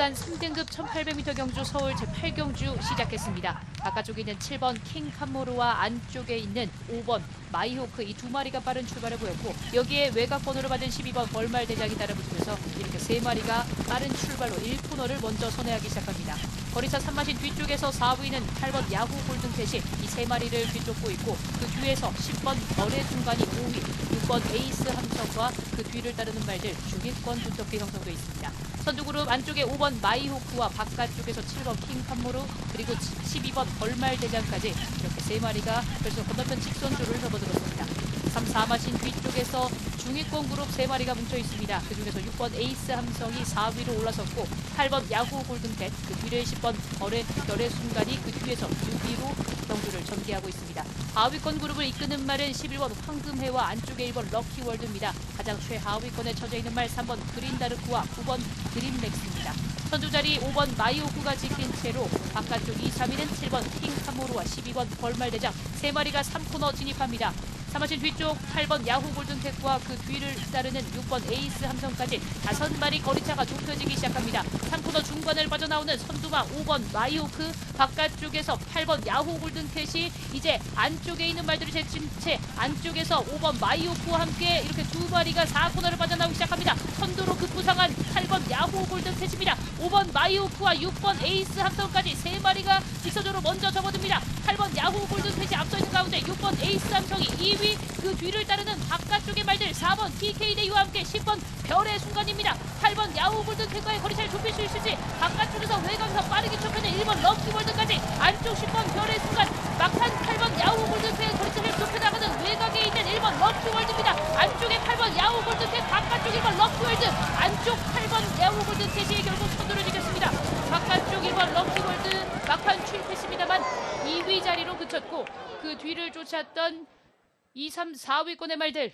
울산 3등급 1800m 경주 서울 제8경주 시작했습니다. 바깥쪽에 있는 7번 킹 캄모르와 안쪽에 있는 5번 마이호크 이 두 마리가 빠른 출발을 보였고 여기에 외곽 번호를 받은 12번 벌말 대장이 따라붙으면서 이렇게 세 마리가 빠른 출발로 1코너를 먼저 선회하기 시작합니다. 거리차 3마신 뒤쪽에서 4위는 8번 야후 골든 캣이 이 세 마리를 뒤쫓고 있고 그 뒤에서 10번 별의 순간이 5위, 6번 에이스 함성과 그 뒤를 따르는 말들 중위권 분석기 형성돼 있습니다. 선두그룹 안쪽에 5번 마이호크와 바깥쪽에서 7번 킹캄모루 그리고 12번 벌말 대장까지 이렇게 세 마리가 벌써 건너편 직선주를 접어들었습니다. 3, 4마신 뒤쪽에서 중위권 그룹 3마리가 뭉쳐 있습니다. 그 중에서 6번 에이스 함성이 4위로 올라섰고 8번 야후 골든캣 그 뒤를 10번 별의, 별의 순간이 그 뒤에서 6위로 경주를 전개하고 있습니다. 4위권 그룹을 이끄는 말은 11번 황금해와 안쪽에 1번 럭키월드입니다. 가장 최하위권에 처져 있는 말 3번 그린다르크와 9번 그린맥스입니다. 선두 자리 5번 마이오쿠가 지킨 채로 바깥쪽 2, 3위는 7번 킹카모르와 12번 벌말대장 3마리가 3코너 진입합니다. 사마신 뒤쪽 8번 야후 골든텍과 그 뒤를 따르는 6번 에이스 함성까지 5마리 거리차가 좁혀지기 시작합니다. 3코너 중간을 빠져나오는 선두마 5번 마이오크 바깥쪽에서 8번 야후 골든캣이 이제 안쪽에 있는 말들을 제친 채 안쪽에서 5번 마이오크와 함께 이렇게 두 마리가 4코너를 빠져나오기 시작합니다. 선두로 급부상한 8번 야후 골든캣입니다. 5번 마이오크와 6번 에이스 함성까지 3마리 가 직선적으로 먼저 접어듭니다. 8번 야후 골든캣이 앞서 있는 가운데 6번 에이스 함성이 2위 그 뒤를 따르는 바깥쪽의 말들 4번 TK 대유와 함께 10번 별의 순간입니다. 8번 야후 골든캣과의 거리 차를 좁힐 수 있을지 바깥쪽에서 외곽에서 빠르게 좁혀낸 1번 럭키월드까지 안쪽 10번 별의 순간 막판 8번 야후 골든캣 거리 차를 좁혀나가는 외곽에 있는 1번 럭키월드입니다. 안쪽에 8번 야후 골든캣 바깥쪽 1번 럭키월드 안쪽 8번 야후 골든캣이 결국 선두를 지켰습니다. 바깥쪽 1번 럭키월드 막판 출입했습니다만 2위 자리로 그쳤고 그 뒤를 쫓았던 2, 3, 4위권의 말들